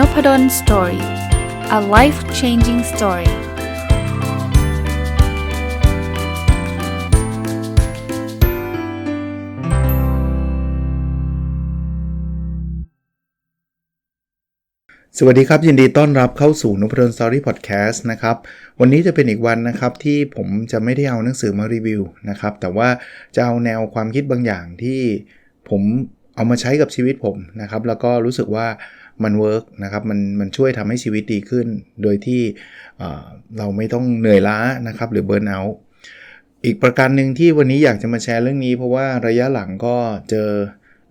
n o p ด d o สตอรี่ a life changing story สวัสดีครับ ยินดีต้อนรับเข้าสู่นพดลสตอรี่พอดแคสต์นะครับ วันนี้จะเป็นอีกวันนะครับที่ผมจะไม่ได้เอาหนังสือมารีวิวนะครับ แต่ว่าจะเอาแนวความคิดบางอย่างที่ผมเอามาใช้กับชีวิตผมนะครับ แล้วก็รู้สึกว่า มันเวิร์กนะครับมันมันช่วยทำให้ชีวิตดีขึ้น โดยที่เราไม่ต้องเหนื่อยล้านะครับ หรือเบิร์นเอาท์อีกประการหนึ่งที่วันนี้อยากจะมาแชร์เรื่องนี้ เพราะว่าระยะหลังก็เจอ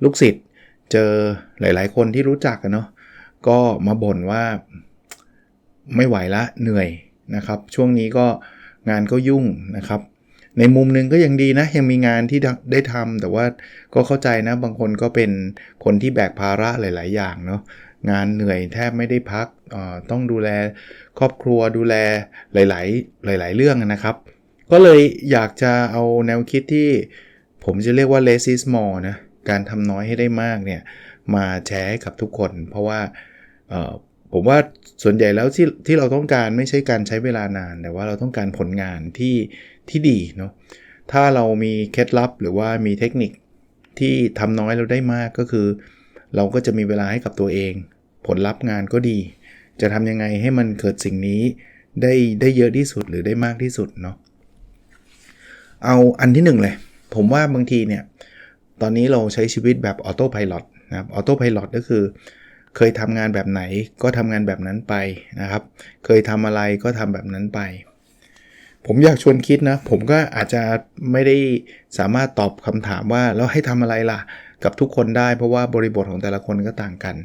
ลูกศิษย์เจอหลาย ๆ คนที่รู้จักกันเนาะก็มาบ่นว่าไม่ไหวละเหนื่อยนะครับ ช่วงนี้ก็งานก็ยุ่งนะครับ ในมุมนึงก็ยังดีนะ ยังมีงานที่ได้ทำแต่ว่าก็เข้าใจนะบางคนก็เป็นคนที่แบกภาระหลาย ๆ อย่างเนาะ งานเหนื่อยแทบไม่ได้พักต้องดูแลครอบครัวดูแลหลาย ๆ หลาย ๆ เรื่องนะครับ ก็เลยอยากจะเอาแนวคิดที่ผมจะเรียกว่า less is more นะการทำน้อยให้ได้มากเนี่ยมาแชร์ให้กับทุกคน เพราะว่าผมว่าส่วนใหญ่แล้วที่ที่เราต้องการไม่ใช่การใช้เวลานาน แต่ว่าเราต้องการผลงานที่ที่ดีเนาะถ้าเรามีเคล็ดลับหรือว่ามีเทคนิคที่ทำน้อยเราได้มากก็คือ เราก็จะมีเวลาให้กับตัวเอง ผลลัพธ์งานก็ดี จะทำยังไงให้มันเกิดสิ่งนี้ได้ได้เยอะที่สุดหรือได้มากที่สุดเนาะเอาอันที่1เลย ผมว่าบางทีเนี่ย ตอนนี้เราใช้ชีวิตแบบออโต้พายロนะครับออโต้พายロก็คือ เคยทำงานแบบไหนก็ทำงานแบบนั้นไปนะครับ เคยทำอะไรก็ทำแบบนั้นไป ผมอยากชวนคิดนะ ผมก็อาจจะไม่ได้สามารถตอบคำถามว่าแล้วให้ทำอะไรล่ะ กับทุกคนได้ เพราะว่าบริบทของแต่ละคนก็ต่างกัน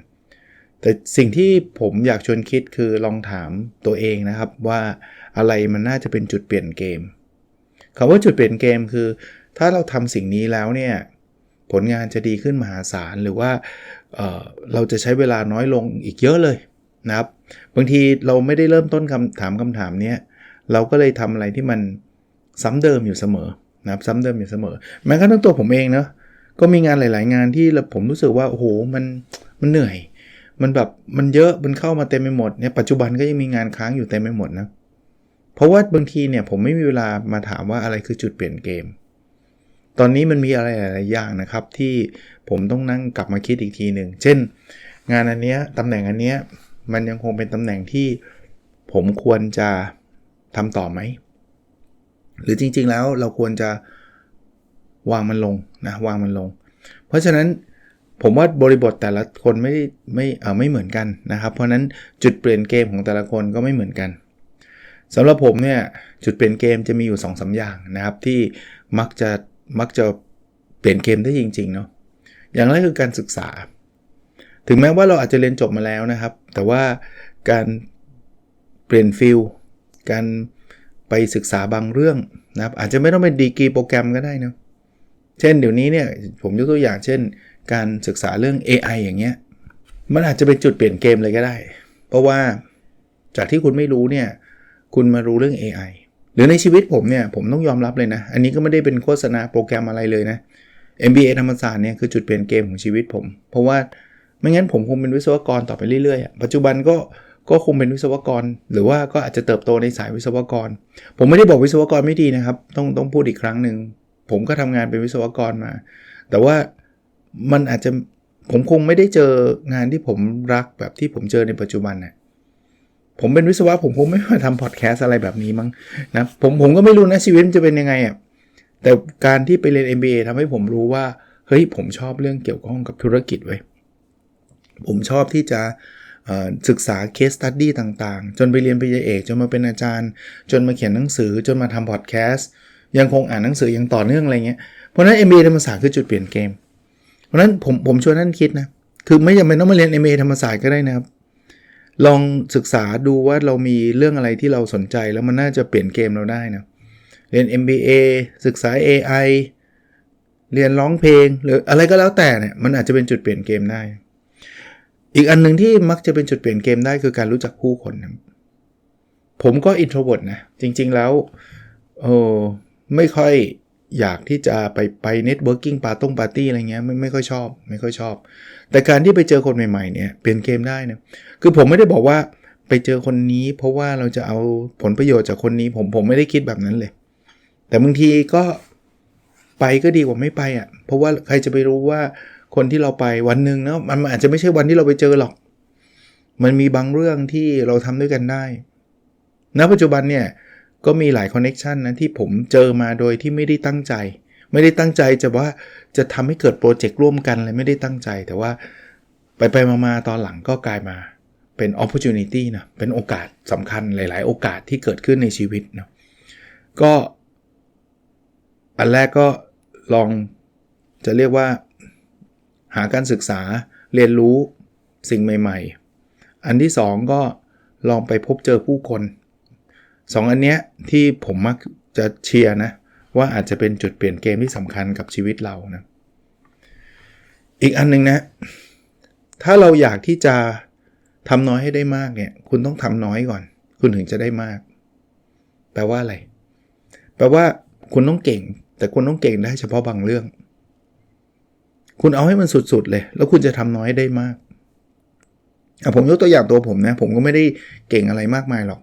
แต่สิ่งที่ผมอยากชวนคิดคือลองถามตัวเองนะครับว่าอะไรมันน่าจะเป็นจุดเปลี่ยนเกมคำว่าจุดเปลี่ยนเกมคือ ถ้าเราทำสิ่งนี้แล้วเนี่ยผลงานจะดีขึ้นมหาศาลหรือว่าเเราจะใช้เวลาน้อยลงอีกเยอะเลยนะครับ บางทีเราไม่ได้เริ่มต้นคำถามคำถามนี้เราก็เลยทำอะไรที่มันซ้ำเดิมอยู่เสมอนะครับซ้ำเดิมอยู่เสมอแม้กระทั่งตัวผมเองเนาะ ก็มีงานหลาย ๆ งานที่ผมรู้สึกว่าโอ้โหมันมันเหนื่อย มันแบบมันเยอะมันเข้ามาเต็มไปหมดเนี่ยปัจจุบันก็ยังมีงานค้างอยู่เต็มไปหมดนะเพราะว่าบางทีเนี่ยผมไม่มีเวลามาถามว่าอะไรคือจุดเปลี่ยนเกม ตอนนี้มันมีอะไรหลายอย่างนะครับที่ผมต้องนั่งกลับมาคิดอีกทีหนึ่งเช่น งานอันเนี้ยตำแหน่งอันเนี้ยมันยังคงเป็นตำแหน่งที่ผมควรจะทำต่อไหมหรือจริง ๆ แล้วเราควรจะ วางมันลงนะวางมันลง เพราะฉะนั้นผมว่าบริบทแต่ละคนไม่ไม่เออไม่เหมือนกันนะครับ เพราะนั้นจุดเปลี่ยนเกมของแต่ละคนก็ไม่เหมือนกันสำหรับผมเนี่ยจุดเปลี่ยนเกมจะมีอยู่2อสอย่างนะครับที่มักจะมักจะเปลี่ยนเกมได้จริงๆเนาะอย่างแรกคือการศึกษา ถึงแม้ว่าเราอาจจะเรียนจบมาแล้วนะครับ แต่ว่าการเปลี่ยนฟิลการไปศึกษาบางเรื่องนะครับอาจจะไม่ต้องเป็นดีกรีโปรแกรมก็ได้นะ เช่นเดี๋ยวนี้เนี่ยผมยกตัวอย่างเช่น การศึกษาเรื่อง AI อย่างเงี้ยมันอาจจะเป็นจุดเปลี่ยนเกมเลยก็ได้ เพราะว่าจากที่คุณไม่รู้เนี่ยคุณมารู้เรื่อง AI หรือในชีวิตผมเนี่ยผมต้องยอมรับเลยนะ อันนี้ก็ไม่ได้เป็นโฆษณาโปรแกรมอะไรเลยนะ MBA ธรรมศาสตร์เนี่ยคือจุดเปลี่ยนเกมของชีวิตผม เพราะว่าไม่งั้นผมคงเป็นวิศวกรต่อไปเรื่อยๆ ปัจจุบันก็ก็คงเป็นวิศวกร หรือว่าก็อาจจะเติบโตในสายวิศวกร ผมไม่ได้บอกวิศวกรไม่ดีนะครับ ต้องต้องพูดอีกครั้งหนึ่ง ผมก็ทำงานเป็นวิศวกรมา แต่ว่ามันอาจจะผมคงไม่ได้เจองานที่ผมรักแบบที่ผมเจอในปัจจุบันนะผมเป็นวิศวะผมคงไม่มาทำพอดแคสอะไรแบบนี้มั้งนะผมผมก็ไม่รู้นะชีวิตจะเป็นยังไงอะแต่การที่ไปเรียน MBA ทำให้ผมรู้ว่า เฮ้ยผมชอบเรื่องเกี่ยวข้องกับธุรกิจไว้ผมชอบที่จะศึกษาเคสตัดดี้ต่างๆ จนไปเรียนปริญญาเอก จนมาเป็นอาจารย์ จนมาเขียนหนังสือ จนมาทำพอดแคสต์ ยังคงอ่านหนังสือยังต่อเนื่องอะไรเงี้ยเพราะนั้น MBA ธรรมศาสตร์คือจุดเปลี่ยนเกม เพราะนั้นผมผมชวนท่านคิดนะคือไม่จำเป็นต้องมาเรียน MBA ธรรมศาสตร์ก็ได้นะครับ ลองศึกษาดูว่าเรามีเรื่องอะไรที่เราสนใจแล้วมันน่าจะเปลี่ยนเกมเราได้นะเรียน MBA ศึกษา AI เรียนร้องเพลง หรืออะไรก็แล้วแต่เนี่ยมันอาจจะเป็นจุดเปลี่ยนเกมได้ อีกอันหนึ่งที่มักจะเป็นจุดเปลี่ยนเกมได้คือการรู้จักผู้คนนะผมก็อินโทรเวิร์ดนะ จริง ๆ แล้วโอ้ ไม่ค่อยอยากที่จะไปไปเน็ตเวิร์กิ่งปาต้งปาร์ตี้อะไรเงี้ยไม่ไม่ค่อยชอบ ไม่ค่อยชอบ แต่การที่ไปเจอคนใหม่ๆเนี่ยเปลี่ยนเกมได้นะคือผมไม่ได้บอกว่าไปเจอคนนี้ เพราะว่าเราจะเอาผลประโยชน์จากคนนี้ ผมผมไม่ได้คิดแบบนั้นเลย แต่บางทีก็ไปก็ดีกว่าไม่ไปอะ่ะ เพราะว่าใครจะไปรู้ว่าคนที่เราไปวันหนึ่งเนาะมันอาจจะไม่ใช่วันที่เราไปเจอหรอก มันมีบางเรื่องที่เราทำด้วยกันได้ณปัจจุบันเนี่ย ก็มีหลายคอนเน็ชันนะที่ผมเจอมาโดยที่ไม่ได้ตั้งใจ ไม่ได้ตั้งใจจะว่าจะทำให้เกิดโปรเจกต์ร่วมกันอะไรไม่ได้ตั้งใจ แต่ว่าไปไปมาๆตอนหลังก็กลายมาเป็น opportunity นะเป็นโอกาสสำคัญหลาย ๆ โอกาสที่เกิดขึ้นในชีวิตนะก็ อันแรกก็ลองจะเรียกว่า หาการศึกษาเรียนรู้สิ่งใหม่ ๆ อันที่ 2 ก็ลองไปพบเจอผู้คน สองอันเนี้ยที่ผมมักจะเชียร์นะ ว่าอาจจะเป็นจุดเปลี่ยนเกมที่สำคัญกับชีวิตเรานะ อีกอันนึงนะ ถ้าเราอยากที่จะทำน้อยให้ได้มากเนี่ย คุณต้องทำน้อยก่อน คุณถึงจะได้มาก แปลว่าอะไร แปลว่าคุณต้องเก่ง แต่คุณต้องเก่งได้เฉพาะบางเรื่อง คุณเอาให้มันสุดๆเลย แล้วคุณจะทำน้อยได้มากผมยกตัวอย่างตัวผมนะ ผมก็ไม่ได้เก่งอะไรมากมายหรอก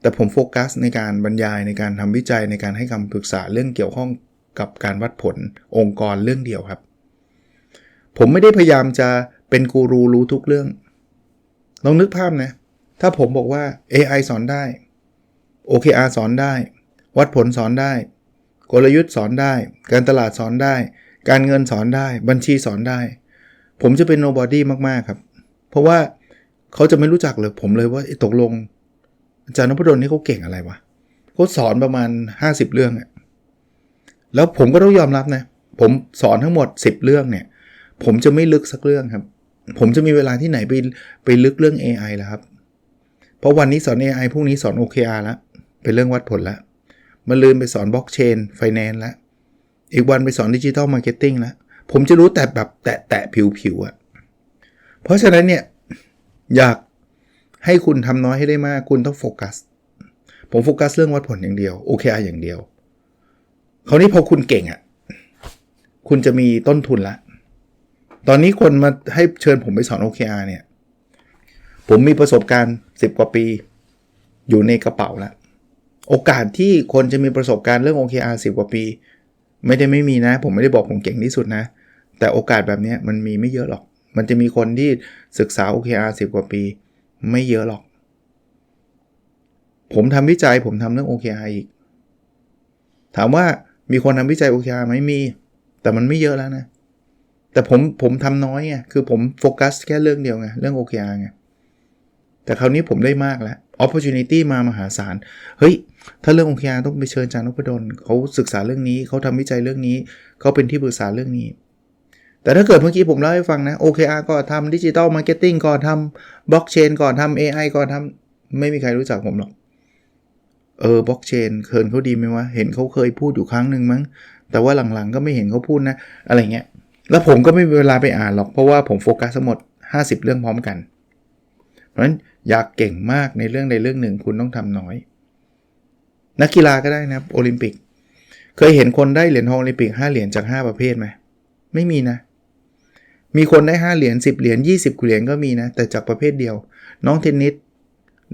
แต่ผมโฟกัสในการบรรยายในการทำวิจัยในการให้คำปรึกษาเรื่องเกี่ยวข้องกับการวัดผลองค์กรเรื่องเดียวครับ ผมไม่ได้พยายามจะเป็นกูรูรู้ทุกเรื่อง ลองนึกภาพนะ ถ้าผมบอกว่า AI สอนได้ OKR สอนได้ วัดผลสอนได้ กลยุทธ์สอนได้ การตลาดสอนได้ การเงินสอนได้ บัญชีสอนได้ ผมจะเป็น nobody มาก ๆ ครับ เพราะว่าเขาจะไม่รู้จักเลยผมเลยว่าตกลง อาจารย์นพดลนี่เขาเก่งอะไรวะเขาสอนประมาณ 50 เรื่องอะแล้วผมก็ต้องยอมรับนะ ผมสอนทั้งหมด 10 เรื่องเนี่ย ผมจะไม่ลึกสักเรื่องครับ ผมจะมีเวลาที่ไหนไปไปลึกเรื่อง AI แล้วครับ เพราะวันนี้สอน AI พรุ่งนี้สอน OKR แล้วเป็นเรื่องวัดผลแล้วมาลืมไปสอนบล็อกเชนไฟแนนซ์แล้วอีกวันไปสอนดิจิทัลมาร์เก็ตติ้งแล้วผมจะรู้แต่แบบแตะแตะผิวๆอะ่ะเพราะฉะนั้นเนี่ย อยาก ให้คุณทำน้อยให้ได้มาก คุณต้องโฟกัส ผมโฟกัสเรื่องวัดผลอย่างเดียว OKR อย่างเดียว คราวนี้พอคุณเก่งอะ่ะ คุณจะมีต้นทุนละ ตอนนี้คนมาให้เชิญผมไปสอน OKR เนี่ย ผมมีประสบการณ์ 10 กว่าปี อยู่ในกระเป๋าแล้ว โอกาสที่คนจะมีประสบการณ์เรื่อง OKR 10 กว่าปี ไม่ได้ไม่มีนะ ผมไม่ได้บอกผมเก่งที่สุดนะ แต่โอกาสแบบนี้มันมีไม่เยอะหรอก มันจะมีคนที่ศึกษา OKR 10 กว่าปี ไม่เยอะหรอก ผมทำวิจัยผมทำเรื่อง OKR อีก ถามว่ามีคนทำวิจัย OKR ไหมมี แต่มันไม่เยอะแล้วนะ แต่ผมผมทำน้อยไงคือผมโฟกัสแค่เรื่องเดียวไงเรื่อง OKR ไงแต่คราวนี้ผมได้มากแล้ว opportunity มามหาศาล เฮ้ย ถ้าเรื่อง OKR ต้องไปเชิญจานพดลเขาศึกษาเรื่องนี้ เขาทำวิจัยเรื่องนี้ เขาเป็นที่ปรึกษาเรื่องนี้ แต่ถ้าเกิดเมื่อกี้ผมเล่าให้ฟังนะ OKR ก็ทำดิจิตอลมาร์เก็ตติ้งก็ทำบล็อกเชนก่อนทำ AI ก่อนทำไม่มีใครรู้จักผมหรอก เออบล็อกเชนเคินเขาดีไหมวะ เห็นเขาเคยพูดอยู่ครั้งหนึ่งมั้ง แต่ว่าหลังๆก็ไม่เห็นเขาพูดนะ อะไรเงี้ย แล้วผมก็ไม่มีเวลาไปอ่านหรอก เพราะว่าผมโฟกัสทั้งหมด 50 เรื่องพร้อมกัน เพราะฉะนั้นอยากเก่งมากในเรื่องใดเรื่องหนึ่งคุณต้องทำน้อย นักกีฬาก็ได้นะโอลิมปิก เคยเห็นคนได้เหรียญทองโอลิมปิก5เหรียญจาก 5 ประเภทไหมไม่มีนะ มีคนได้ 5 เหรียญ10 เหรียญ20เหรียญก็มีนะ แต่จากประเภทเดียว น้องเทนนิส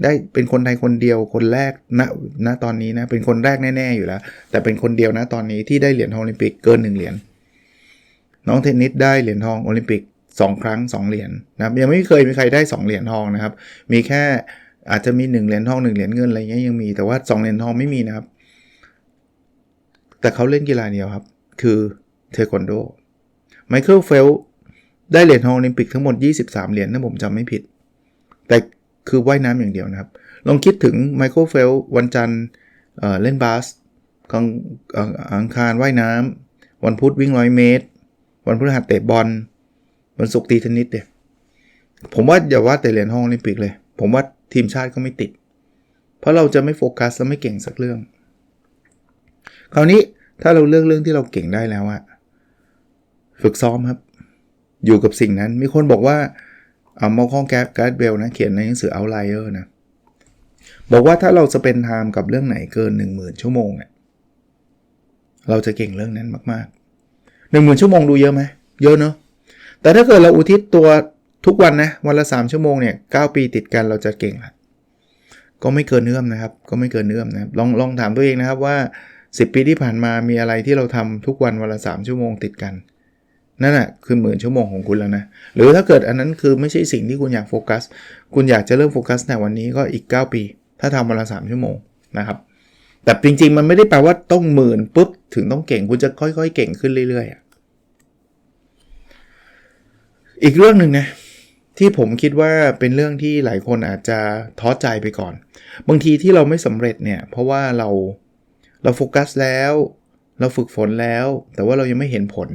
ได้เป็นคนไทยคนเดียวคนแรกณณตอนนี้นะ เป็นคนแรกแน่ๆอยู่แล้ว แต่เป็นคนเดียวนะตอนนี้ที่ได้เหรียญทองโอลิมปิกเกิน 1 เหรียญน้องเทนนิสได้เหรียญทองโอลิมปิก 2 ครั้ง 2 เหรียญนะยังไม่เคยมีใครได้ 2 เหรียญทองนะครับ มีแค่อาจจะมี 1 เหรียญทอง 1 เหรียญเงินอะไรเงี้ยยังมีแต่ว่า 2 เหรียญทองไม่มีนะครับ แต่เขาเล่นกีฬาเดียวครับ คือเทควันโดไมเคิลเฟล ได้เหรียญทองโอลิมปิกทั้งหมด 23 เหรียญถ้าผมจำไม่ผิด แต่คือว่ายน้ำอย่างเดียวนะครับ ลองคิดถึงไมเคิลเฟลวันจันทร์เล่นบาสกลางอังคารว่ายน้ำวันพุธวิ่งร้อยเมตร วันพฤหัสเตะบอลวันศุกร์ตีเทนนิสเดียผมว่าอย่าว่าแต่เหรียญทองโอลิมปิกเลย ผมว่าทีมชาติก็ไม่ติด เพราะเราจะไม่โฟกัสและไม่เก่งสักเรื่อง คราวนี้ถ้าเราเลือกเรื่องที่เราเก่งได้แล้วอะฝึกซ้อมครับ อยู่กับสิ่งนั้น มีคนบอกว่าเอามอคองแกการ์ดเบลนะ เขียนในหนังสือ Outlier นะ บอกว่าถ้าเราจะเป็นไทม์กับเรื่องไหนเกิน 10,000 ชั่วโมงอะเราจะเก่งเรื่องนั้นมากๆหนึ่งหมื่นชั่วโมงดูเยอะไหม เยอะเนอะแต่ถ้าเกิดเราอุทิศตัวทุกวันนะ วันละ 3 ชั่วโมงเนี่ยเปีติดกันเราจะเก่งละก็ไม่เกินเอื้อมนะครับ ก็ไม่เกินเอื้อมนะลองลองถามตัวเองนะครับว่า 10 ปีที่ผ่านมามีอะไรที่เราทำทุกวันวันละ 3 ชั่วโมงติดกัน นั่นแหละคือหมื่นชั่วโมงของคุณแล้วนะ หรือถ้าเกิดอันนั้นคือไม่ใช่สิ่งที่คุณอยากโฟกัส คุณอยากจะเริ่มโฟกัสในวันนี้ก็อีก 9 ปี ถ้าทำวันละ3ชั่วโมงนะครับ แต่จริง ๆ มันไม่ได้แปลว่าต้องหมื่นปุ๊บถึงต้องเก่ง คุณจะค่อย ๆ เก่งขึ้นเรื่อย ๆ อีกเรื่องหนึ่งนะที่ผมคิดว่าเป็นเรื่องที่หลายคนอาจจะท้อใจไปก่อน บางทีที่เราไม่สำเร็จเนี่ย เพราะว่าเราเราโฟกัสแล้ว เราฝึกฝนแล้ว แต่ว่าเรายังไม่เห็นผล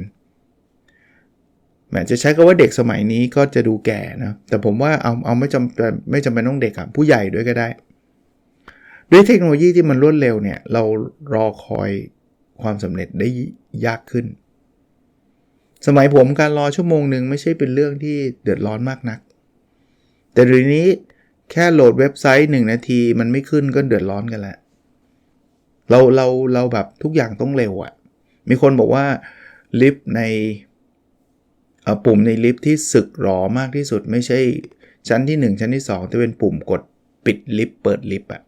แหมจะใช้คำว่าเด็กสมัยนี้ก็จะดูแก่นะ แต่ผมว่าเอาเอาไม่จำเป็นไม่จำเป็นต้องเด็กอะผู้ใหญ่ด้วยก็ได้ ด้วยเทคโนโลยีที่มันรวดเร็วเนี่ย เรารอคอยความสำเร็จได้ยากขึ้น สมัยผมการรอชั่วโมงหนึ่งไม่ใช่เป็นเรื่องที่เดือดร้อนมากนัก แต่เดี๋ยวนี้แค่โหลดเว็บไซต์ 1 นาทีมันไม่ขึ้นก็เดือดร้อนกันแล้วเราเราเราแบบทุกอย่างต้องเร็วอะ่ะมีคนบอกว่าลิฟต์ใน ปุ่มในลิฟต์ที่สึกหรอมากที่สุด ไม่ใช่ชั้นที่ 1 ชั้นที่2แต่เป็นปุ่มกดปิดลิฟต์เปิดลิฟต์อะ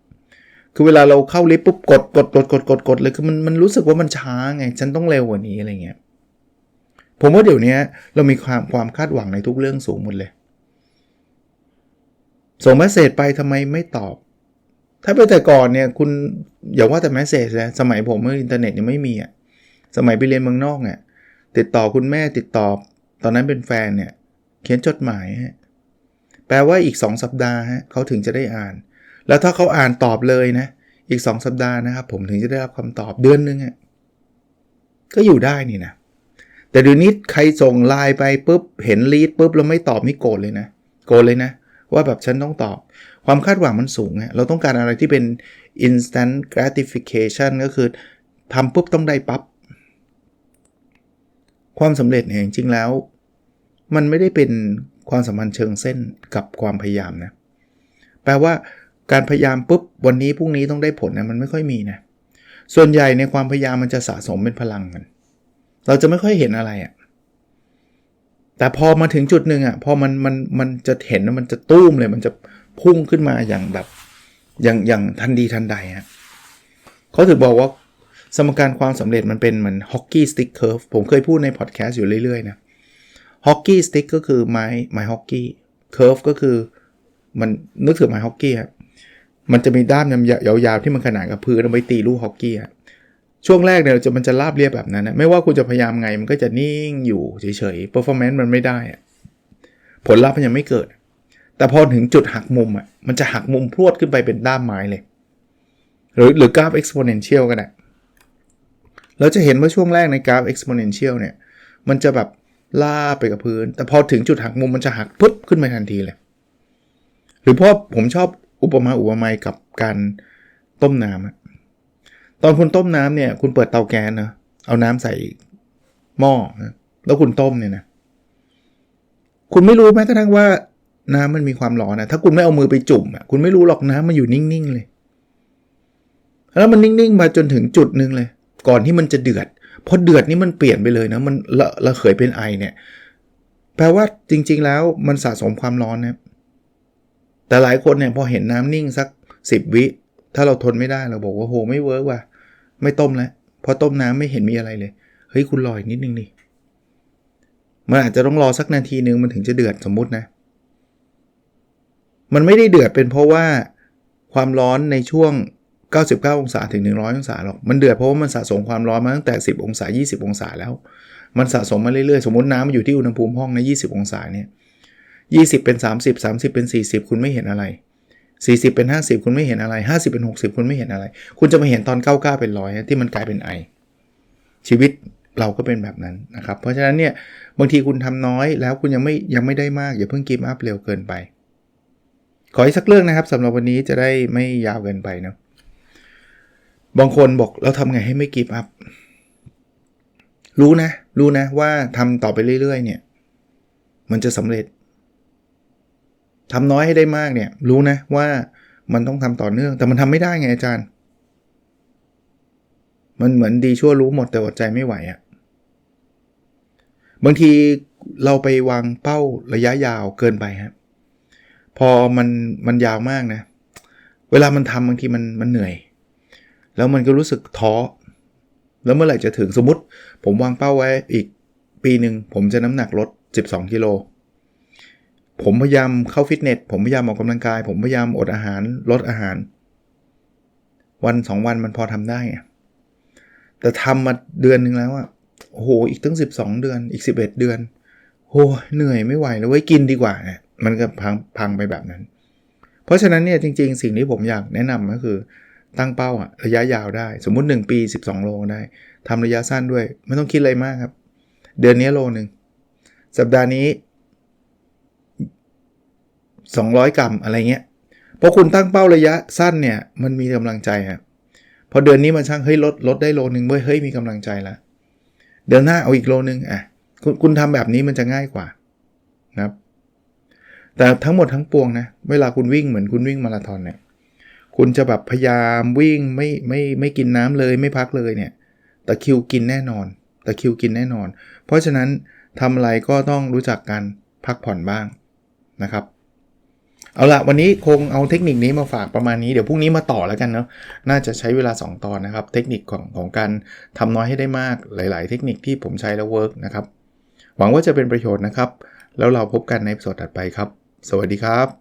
คือเวลาเราเข้าลิฟต์ปุ๊บกดกดกดกดกดกดเลยคือมันมันรู้สึกว่ามันช้าไง ฉันต้องเร็วกว่านี้อะไรเงี้ยผมว่าเดี๋ยวนี้เรามีความความคาดหวังในทุกเรื่องสูงหมดเลย ส่งเมสเซจไปทำไมไม่ตอบ ถ้าเป็นแต่ก่อนเนี่ยคุณอย่าว่าแต่เมสเซจเลยสมัยผมเมื่ออินเทอร์เน็ตยังไม่มีอะสมัยไปเรียนเมืองนอกเนี่ยติดต่อคุณแม่ติดต่อ ตอนนั้นเป็นแฟนเนี่ยเขียนจดหมายฮะแปลว่าอีก 2 สัปดาห์ฮะเขาถึงจะได้อ่าน แล้วถ้าเขาอ่านตอบเลยนะ อีก 2 สัปดาห์นะครับ ผมถึงจะได้รับคำตอบเดือนนึงอะก็อยู่ได้นี่นะ แต่เดี๋ยวนี้ใครส่งไลน์ไปปุ๊บเห็นลีดปุ๊บเราไม่ตอบนี่โกรธเลยนะ โกรธเลยนะ ว่าแบบฉันต้องตอบ ความคาดหวังมันสูงอะเราต้องการอะไรที่เป็น instant gratification ก็คือทำปุ๊บต้องได้ปับ๊บ ความสำเร็จเนี่ยจริงๆแล้ว มันไม่ได้เป็นความสัมพันธ์เชิงเส้นกับความพยายามนะแปลว่าการพยายามปุ๊บวันนี้พรุ่งนี้ต้องได้ผลนะมันไม่ค่อยมีนะส่วนใหญ่ในความพยายามมันจะสะสมเป็นพลังกัน เราจะไม่ค่อยเห็นอะไรอะ่ะแต่พอมาถึงจุดหนึ่งอะ่ะพอมันมันมันจะเห็นมันจะตุ้มเลยมันจะพุ่งขึ้นมาอย่างแบบอย่างอย่างทันดีทันใดฮะเขาถือบอกว่า สมการความสำเร็จมันเป็นเหมือนฮอกกี้สติ๊กเคอร์ฟผมเคยพูดในพอดแคสต์อยู่เรื่อยๆนะฮอกกี้สติ๊กก็คือไม้ไม้ฮอกกี้เคอร์ฟก็คือมันนึกถึงไม้ฮอกกี้ครับมันจะมีด้ามยาวๆที่มันขนานกับพื้นเอาไว้ตีลูกฮอกกี้อะช่วงแรกเนี่ยจะมันจะราบเรียบแบบนั้นนะไม่ว่าคุณจะพยายามไงมันก็จะนิ่งอยู่เฉยๆ performance มันไม่ได้ ผลลัพธ์มันยังไม่เกิด แต่พอถึงจุดหักมุมอะมันจะหักมุมพรวดขึ้นไปเป็นด้ามไม้เลย หรือหรือกราฟ exponential ก็ได้ เราจะเห็นว่าช่วงแรกในกราฟ exponential เนี่ย มันจะแบบลาไปกับพื้น แต่พอถึงจุดหักมุมมันจะหักปุ๊บขึ้นไปทันทีเลย หรือเพราะผมชอบอุปมาอุปไมยกับการต้มน้ำตอนคุณต้มน้ำเนี่ย คุณเปิดเตาแก๊สนะเอาน้ำใส่หม้อนะแล้วคุณต้มเนี่ยนะคุณไม่รู้แม้กระทั่งว่าน้ำมันมีความร้อนนะถ้าคุณไม่เอามือไปจุ่มอะคุณไม่รู้หรอกน้ำมันอยู่นิ่งๆเลย แล้วมันนิ่งๆมาจนถึงจุดหนึ่งเลย ก่อนที่มันจะเดือดพอเดือดนี่มันเปลี่ยนไปเลยนะมันละละเขยเป็นไอเนี่ยแปลว่าจริง ๆ แล้วมันสะสมความร้อนนะแต่หลายคนเนี่ยพอเห็นน้ำนิ่งสักสิบวิ ถ้าเราทนไม่ได้เราบอกว่าโหไม่เวิร์กว่ะไม่ต้มแล้วพอต้มน้ำไม่เห็นมีอะไรเลยเฮ้ยคุณรออีกนิดนึงนี่มันอาจจะต้องรอสักนาทีนึงมันถึงจะเดือดสมมุตินะ มันไม่ได้เดือดเป็นเพราะว่าความร้อนในช่วง 99 องศาถึง 100 องศาหรอก มันเดือดเพราะว่ามันสะสมความร้อนมาตั้งแต่ 10 องศา 20 องศาแล้ว มันสะสมมาเรื่อยๆ สมมติน้ำมันอยู่ที่อุณหภูมิห้องใน20 องศาเนี่ย 20 เป็น 30 30 เป็น 40 คุณไม่เห็นอะไร 40 เป็น 50 คุณไม่เห็นอะไร 50 เป็น 60 คุณไม่เห็นอะไร คุณจะมาเห็นตอน 99 เป็นร้อยที่มันกลายเป็นไอ ชีวิตเราก็เป็นแบบนั้นนะครับ เพราะฉะนั้นเนี่ยบางทีคุณทำน้อยแล้วคุณยังไม่ยังไม่ได้มากอย่าเพิ่งกิมอัพเร็วเกินไป ขออีกสักเรื่องนะครับสำหรับวันนี้จะได้ไม่ยาวเกินไปนะ บางคนบอกเราทำไงให้ไม่กิฟอัพ รู้นะ รู้นะว่าทำต่อไปเรื่อย ๆ เนี่ย มันจะสำเร็จทำน้อยให้ได้มากเนี่ย รู้นะว่ามันต้องทำต่อเนื่อง แต่มันทำไม่ได้ไงอาจารย์ มันเหมือนดีชั่วรู้หมดแต่อดใจไม่ไหวอะบางทีเราไปวางเป้าระยะยาวเกินไปครับพอมันมันยาวมากนะ เวลามันทำบางทีมันมันเหนื่อย แล้วมันก็รู้สึกท้อ แล้วเมื่อไหร่จะถึงสมมติ ผมวางเป้าไว้อีกปีหนึ่งผมจะน้ำหนักลด 12 กิโล ผมพยายามเข้าฟิตเนส ผมพยายามออกกำลังกาย ผมพยายามอดอาหารลดอาหาร วันสองวันมันพอทำได้ แต่ทำมาเดือนหนึ่งแล้วอะโอ้โห อีกตั้ง 12 เดือน อีก 11 เดือนโอ้เหนื่อยไม่ไหวแล้วเว้ยกินดีกว่าเนี่ยมันก็พังพังไปแบบนั้น เพราะฉะนั้นเนี่ยจริง ๆ สิ่งที่ผมอยากแนะนำก็คือ ตั้งเป้าอะระยะยาวได้ สมมุติ 1 ปี 12 โลได้ทำระยะสั้นด้วย ไม่ต้องคิดอะไรมากครับ เดือนนี้โลหนึ่งสัปดาห์นี้ 200 กรัมอะไรเงี้ยพอคุณตั้งเป้าระยะสั้นเนี่ย มันมีกำลังใจครับพอเดือนนี้มันช่างเฮ้ยลดลดได้โลนึงเว้ยเฮ้ยมีกำลังใจแล้วเดือนหน้าเอาอีกโลนึงอะคุณคุณทำแบบนี้มันจะง่ายกว่านะครับ แต่ทั้งหมดทั้งปวงนะ เวลาคุณวิ่งเหมือนคุณวิ่งมาราธอนเนี่ย คุณจะแบบพยายามวิ่งไม่ไม่ไม่กินน้ำเลยไม่พักเลยเนี่ยตะคิวกินแน่นอนตะคิวกินแน่นอน เพราะฉะนั้นทำอะไรก็ต้องรู้จักการพักผ่อนบ้างนะครับ เอาละวันนี้คงเอาเทคนิคนี้มาฝากประมาณนี้เดี๋ยวพรุ่งนี้มาต่อแล้วกันเนาะน่าจะใช้เวลา 2 ตอนนะครับ เทคนิคของของการทำน้อยให้ได้มากหลาย ๆ เทคนิคที่ผมใช้แล้วเวิร์กนะครับ หวังว่าจะเป็นประโยชน์นะครับ แล้วเราพบกันในสดถัดไปครับ สวัสดีครับ